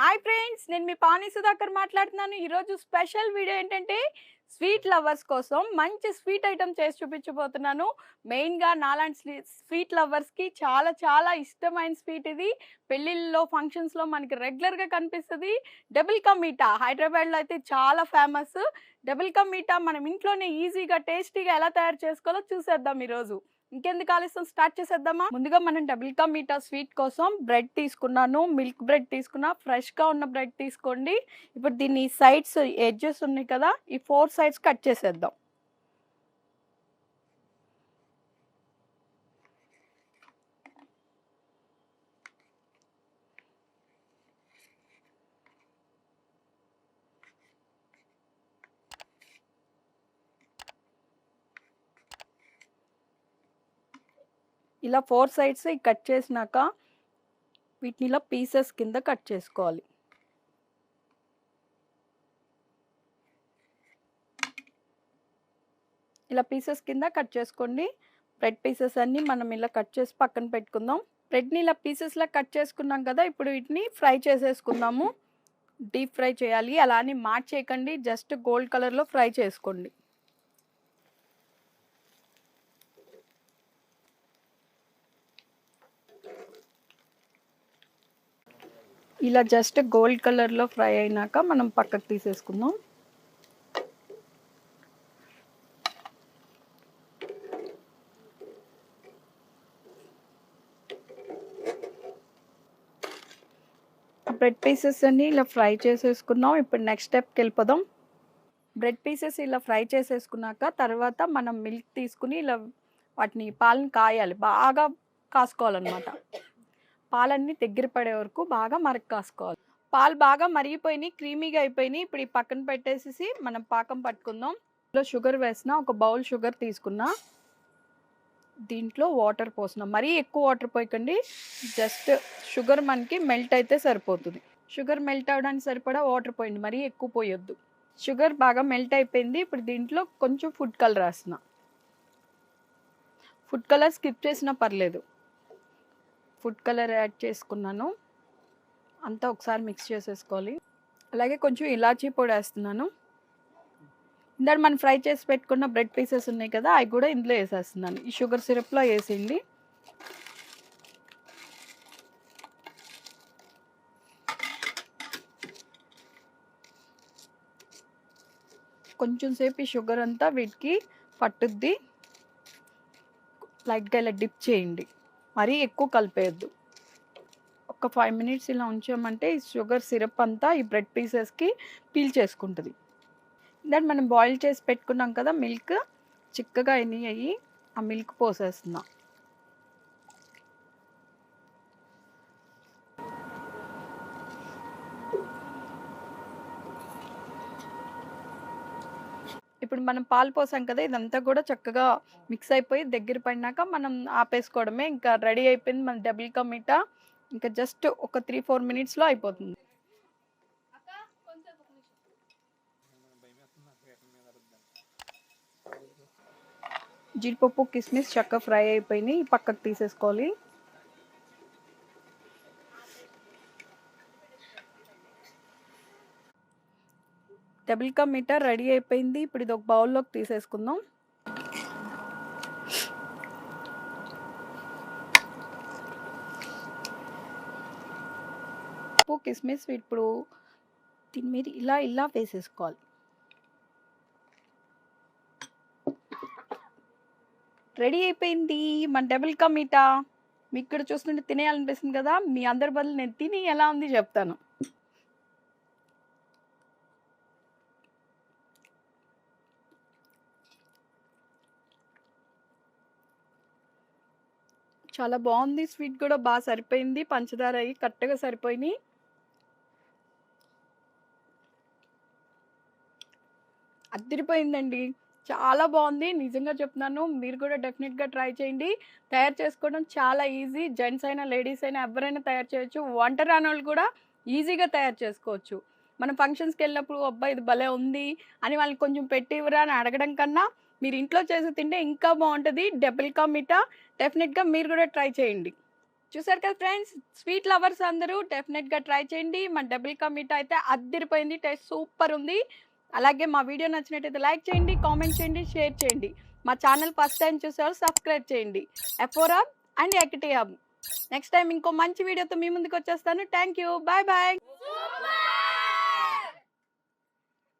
Hi friends నేను మీ పాని సుధాకర్ మాట్లాడుతున్నాను. ఈరోజు స్పెషల్ వీడియో ఏంటంటే స్వీట్ లవర్స్ కోసం మంచి స్వీట్ ఐటమ్ చేసి చూపించబోతున్నాను. మెయిన్గా నాలాంటి స్వీట్ లవర్స్కి చాలా చాలా ఇష్టమైన స్వీట్ ఇది. పెళ్ళిళ్ళలో ఫంక్షన్స్లో మనకి రెగ్యులర్గా కనిపిస్తుంది డబుల్ కా మీఠా. హైదరాబాద్లో అయితే చాలా ఫేమస్. డబుల్ కా మీఠా మనం ఇంట్లోనే ఈజీగా టేస్టీగా ఎలా తయారు చేసుకోవాలో చూసేద్దాం ఈరోజు. ఇంకెందుకు ఆలస్యం? స్టార్ట్ చేసేద్దామా? ముందుగా మనం డబుల్ కా మీటా స్వీట్ కోసం బ్రెడ్ తీసుకున్నాను. మిల్క్ బ్రెడ్ తీసుకున్నా. ఫ్రెష్గా ఉన్న బ్రెడ్ తీసుకోండి. ఇప్పుడు దీన్ని సైడ్స్ ఎడ్జెస్ ఉన్నాయి కదా. ఈ ఫోర్ సైడ్స్ కట్ చేసేద్దాం. ఇలా ఫోర్ సైడ్స్ కట్ చేసినాక వీటిని ఇలా పీసెస్ కింద కట్ చేసుకోవాలి. ఇలా పీసెస్ కింద కట్ చేసుకోండి. బ్రెడ్ పీసెస్ అన్నీ మనం ఇలా కట్ చేసి పక్కన పెట్టుకుందాం. బ్రెడ్ని ఇలా పీసెస్లా కట్ చేసుకున్నాం కదా ఇప్పుడు వీటిని ఫ్రై చేసేసుకుందాము. డీప్ ఫ్రై చేయాలి. అలా అని మార్చేయకండి. జస్ట్ గోల్డ్ కలర్లో ఫ్రై చేసుకోండి. ఇలా జస్ట్ గోల్డ్ కలర్లో ఫ్రై అయినాక మనం పక్కకు తీసేసుకుందాం. బ్రెడ్ పీసెస్ అన్ని ఇలా ఫ్రై చేసేసుకున్నాం. ఇప్పుడు నెక్స్ట్ స్టెప్కి వెళ్ళిపోదాం. బ్రెడ్ పీసెస్ ఇలా ఫ్రై చేసేసుకున్నాక తర్వాత మనం మిల్క్ తీసుకుని ఇలా వాటిని పాలను కాయాలి. బాగా కాసుకోవాలన్నమాట. పాలన్నీ దగ్గర పడే వరకు బాగా మరక కాసుకోవాలి. పాలు బాగా మరిగిపోయినాయి క్రీమీగా అయిపోయినాయి. ఇప్పుడు ఈ పక్కన పెట్టేసి మనం పాకం పట్టుకుందాం. ఇందులో షుగర్ వేసిన ఒక బౌల్ షుగర్ తీసుకున్నా. దీంట్లో వాటర్ పోసిన. మరీ ఎక్కువ వాటర్ పోయకండి. జస్ట్ షుగర్ మనకి మెల్ట్ అయితే సరిపోతుంది. షుగర్ మెల్ట్ అవడానికి సరిపడా వాటర్ పోయింది మరీ ఎక్కువ పోయొద్దు. షుగర్ బాగా మెల్ట్ అయిపోయింది. ఇప్పుడు దీంట్లో కొంచెం ఫుడ్ కలర్ వేస్తున్నా ఫుడ్ కలర్ స్కిప్ చేసినా పర్లేదు. ఫుడ్ కలర్ యాడ్ చేసుకున్నాను. అంతా ఒకసారి మిక్స్ చేసేసుకోవాలి. అలాగే కొంచెం ఇలాచీ పొడి వేస్తున్నాను. ఇందాక మనం ఫ్రై చేసి పెట్టుకున్న బ్రెడ్ పీసెస్ ఉన్నాయి కదా అవి కూడా ఇందులో వేసేస్తున్నాను. ఈ షుగర్ సిరప్లో వేసేయండి కొంచెం సేపు ఈ షుగర్ అంతా వీటికి పట్టుద్ది. లైట్గా ఇలా డిప్ చేయండి. మరీ ఎక్కువ కలిపేయద్దు. ఒక ఫైవ్ మినిట్స్ ఇలా ఉంచామంటే ఈ షుగర్ సిరప్ అంతా ఈ బ్రెడ్ పీసెస్కి పీల్ చేసుకుంటుంది. దాన్ని మనం బాయిల్ చేసి పెట్టుకున్నాం కదా మిల్క్ చిక్కగా అయినాయి అయ్యి ఆ మిల్క్ పోసేస్తున్నాం. ఇప్పుడు మనం పాలు పోసాం కదా ఇదంతా కూడా చక్కగా మిక్స్ అయిపోయి దగ్గర పడినాక మనం ఆపేసుకోవడమే. ఇంకా రెడీ అయిపోయింది మన డబుల్ కా మీటా. ఇంకా జస్ట్ ఒక త్రీ ఫోర్ మినిట్స్లో అయిపోతుంది. జీడిపప్పు కిస్మిస్ చక్కగా ఫ్రై అయిపోయినాయి. పక్కకు తీసేసుకోవాలి. డబుల్ కా మీటా రెడీ అయిపోయింది. ఇప్పుడు ఇది ఒక బౌల్లోకి తీసేసుకుందాం. ఉప్పు కిస్మిస్ ఇప్పుడు దీని మీద ఇలా ఇలా వేసేసుకోవాలి. రెడీ అయిపోయింది. మన డబుల్ కా మీటా. మీకు ఇక్కడ చూస్తుంటే తినేయాలనిపిస్తుంది కదా. మీ అందరి బదులు నేను తిని ఎలా ఉంది చెప్తాను. చాలా బాగుంది. స్వీట్ కూడా బాగా సరిపోయింది. పంచదార అయ్యి కరెక్ట్గా సరిపోయినాయి. అద్దరిపోయిందండి. చాలా బాగుంది. నిజంగా చెప్తున్నాను మీరు కూడా డెఫినెట్గా ట్రై చేయండి. తయారు చేసుకోవడం చాలా ఈజీ. జెంట్స్ అయినా లేడీస్ అయినా ఎవరైనా తయారు చేయొచ్చు. వంట రాని వాళ్ళు కూడా ఈజీగా తయారు చేసుకోవచ్చు. మనం ఫంక్షన్స్కి వెళ్ళినప్పుడు అబ్బాయి ఇది భలే ఉంది అని వాళ్ళకి కొంచెం పెట్టి ఇవ్వరా అని అడగడం కన్నా మీరు ఇంట్లో చేసి తింటే ఇంకా బాగుంటుంది. డబుల్ కా మిఠా డెఫినెట్గా మీరు కూడా ట్రై చేయండి. చూసారు కదా ఫ్రెండ్స్? స్వీట్ లవర్స్ అందరూ డెఫినెట్గా ట్రై చేయండి. మా డబుల్ కా మిఠా అయితే అద్దరిపోయింది. టేస్ట్ సూపర్ ఉంది. అలాగే మా వీడియో నచ్చినట్టయితే లైక్ చేయండి కామెంట్ చేయండి షేర్ చేయండి. మా ఛానల్ ఫస్ట్ టైం చూసేవారు సబ్స్క్రైబ్ చేయండి. ఎఫోర్ హబ్ అండ్ ఎక్టీ హబ్ నెక్స్ట్ టైం ఇంకో మంచి వీడియోతో మీ ముందుకు వచ్చేస్తాను. Thank you. Bye bye.